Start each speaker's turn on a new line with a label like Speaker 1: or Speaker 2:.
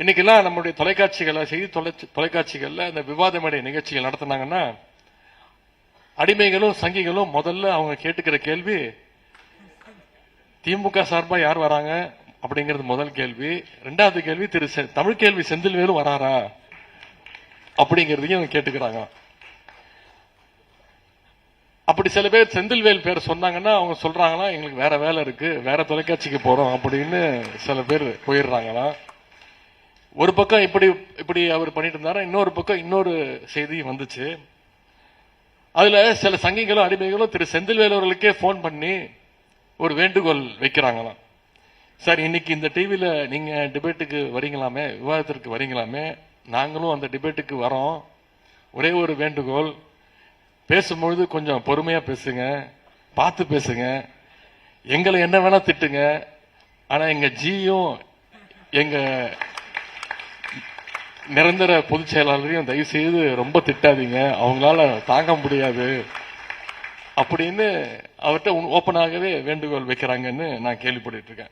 Speaker 1: இன்னைக்கெல்லாம் நம்முடைய தொலைக்காட்சிகளை செய்தி தொலை தொலைக்காட்சிகளில் இந்த விவாத மேடை நிகழ்ச்சிகள் நடத்தினாங்கன்னா அடிமைகளும் சங்கிகளும் முதல்ல அவங்க கேட்டுக்கிற கேள்வி திமுக சார்பாக யார் வராங்க அப்படிங்கிறது முதல் கேள்வி. ரெண்டாவது கேள்வி திரு செ- தமிழ் கேள்வி செந்தில்வேலும் வராரா அப்படிங்கிறதையும் அவங்க கேட்டுக்கிறாங்க. அப்படி சில பேர் செந்தில்வேல் பேர் சொன்னாங்கன்னா அவங்க சொல்றாங்களா எங்களுக்கு வேற வேலை இருக்கு வேற தொலைக்காட்சிக்கு போறோம் அப்படின்னு சில பேர் போயிடுறாங்களாம். ஒரு பக்கம் இப்படி இப்படி அவர் பண்ணிட்டு இருந்தாரா இன்னொரு பக்கம் இன்னொரு செய்தி வந்துச்சு. அதுல சில சங்கிகளும் அடிமைகளும் திரு செந்தில்வேல் அவர்களுக்கே போன் பண்ணி ஒரு வேண்டுகோள் வைக்கிறாங்களாம். சார் இன்னைக்கு இந்த டிவியில நீங்க டிபேட்டுக்கு வரீங்களாமே விவாதத்திற்கு வரீங்களாமே? நாங்களும் அந்த டிபேட்டுக்கு வரோம். ஒரே ஒரு வேண்டுகோள் பேசும்பொழுது கொஞ்சம் பொறுமையா பேசுங்க பார்த்து பேசுங்க. எங்களை என்ன வேணா திட்டுங்க. ஆனா எங்க ஜியும் எங்க நிரந்தர பொதுச் செயலாளரையும் தயவு செய்து ரொம்ப திட்டாதீங்க. அவங்களால தாங்க முடியாது. அப்படின்னு அவர்கிட்ட ஓப்பனாகவே வேண்டுகோள் வைக்கிறாங்கன்னு நான் கேள்விப்பட்டு இருக்கேன்